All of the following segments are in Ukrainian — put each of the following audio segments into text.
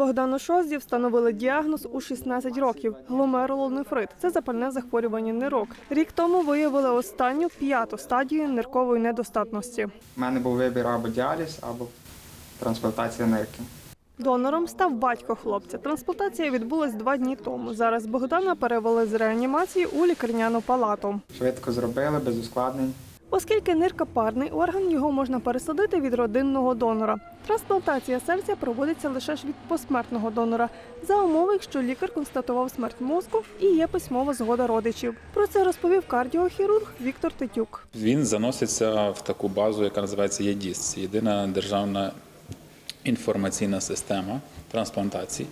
Богдану Шозді встановили діагноз у 16 років гломерулонефрит. Це запальне захворювання нирок. Рік тому виявили останню п'яту стадію ниркової недостатності. У мене був вибір або діаліз, або трансплантація нирки. Донором став батько хлопця. Трансплантація відбулась два дні тому. Зараз Богдана перевели з реанімації у лікарняну палату. Швидко зробили, без ускладнень. Оскільки нирка парний орган, його можна пересадити від родинного донора. Трансплантація серця проводиться лише ж від посмертного донора, за умови, якщо лікар констатував смерть мозку і є письмова згода родичів. Про це розповів кардіохірург Віктор Тетюк. Він заноситься в таку базу, яка називається ЄДІС. Єдина державна інформаційна система трансплантацій.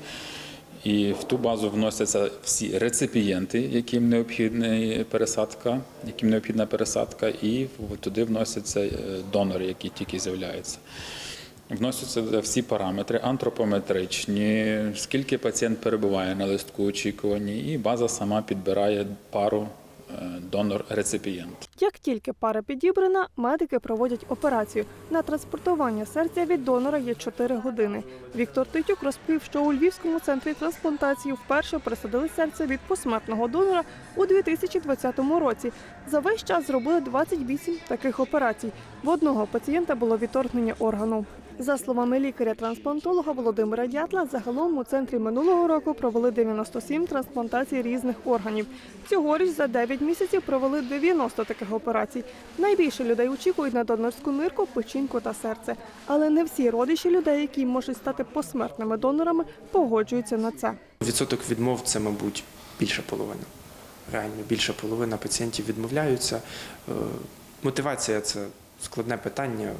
І в ту базу вносяться всі реципієнти, яким необхідна пересадка, яким необхідна пересадка, і туди вносяться е, донори, які тільки з'являються. Вносяться всі параметри антропометричні, скільки пацієнт перебуває на листку очікуванні, і база сама підбирає пару донор-реципієнт. Як тільки пара підібрана, медики проводять операцію. На транспортування серця від донора є 4 години. Віктор Титюк розповів, що у Львівському центрі трансплантації вперше присадили серце від посмертного донора у 2020 році. За весь час зробили 28 таких операцій. В одного пацієнта було відторгнення органу. За словами лікаря-трансплантолога Володимира Дятла, загалом у центрі минулого року провели 97 трансплантацій різних органів. Цьогоріч за 9 місяців провели 90 таких операцій. Найбільше людей очікують на донорську нирку, печінку та серце. Але не всі родичі людей, які можуть стати посмертними донорами, погоджуються на це. Відсоток відмов це, мабуть, більша половина. Реально, більша половина пацієнтів відмовляються. Е, Мотивація це складне питання.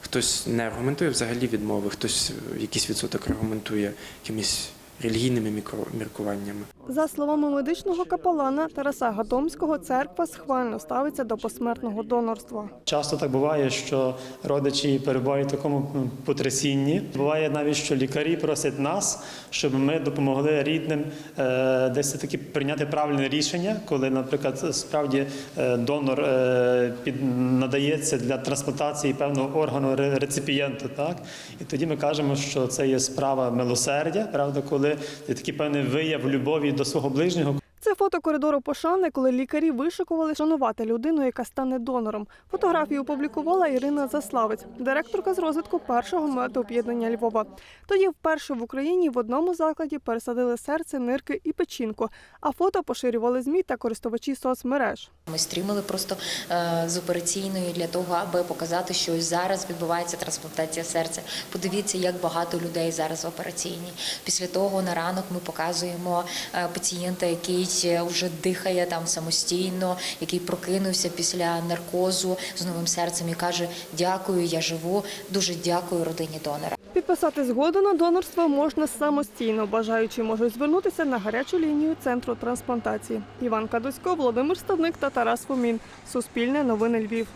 Хтось не аргументує взагалі відмови, хтось якийсь відсоток аргументує якимись релігійними міркуваннями. За словами медичного капелана Тараса Гадомського, церква схвально ставиться до посмертного донорства. Часто так буває, що родичі перебувають в такому потрясінні. Буває навіть, що лікарі просять нас, щоб ми допомогли рідним е, десь таки прийняти правильне рішення, коли, наприклад, справді е, донор е, під надається для трансплантації певного органу реципієнту. Так і тоді ми кажемо, що це є справа милосердя, правда, коли є такий певний вияв любові до свого ближнього. Це фото коридору пошани, коли лікарі вишикували шанувати людину, яка стане донором. Фотографію опублікувала Ірина Заславець, директорка з розвитку першого медооб'єднання Львова. Тоді вперше в Україні в одному закладі пересадили серце, нирки і печінку. А фото поширювали змі та користувачі соцмереж. Ми стрімили просто е, з операційної для того, аби показати, що зараз відбувається трансплантація серця. Подивіться, як багато людей зараз в операційній. Після того на ранок ми показуємо е, пацієнта, який е, вже дихає там самостійно, який прокинувся після наркозу з новим серцем і каже: Дякую, я живу. Дуже дякую родині донора. Підписати згоду на донорство можна самостійно. Бажаючі можуть звернутися на гарячу лінію центру трансплантації. Іван Кадусько, Володимир Ставник та Тарас Фомін. Суспільне новини Львів.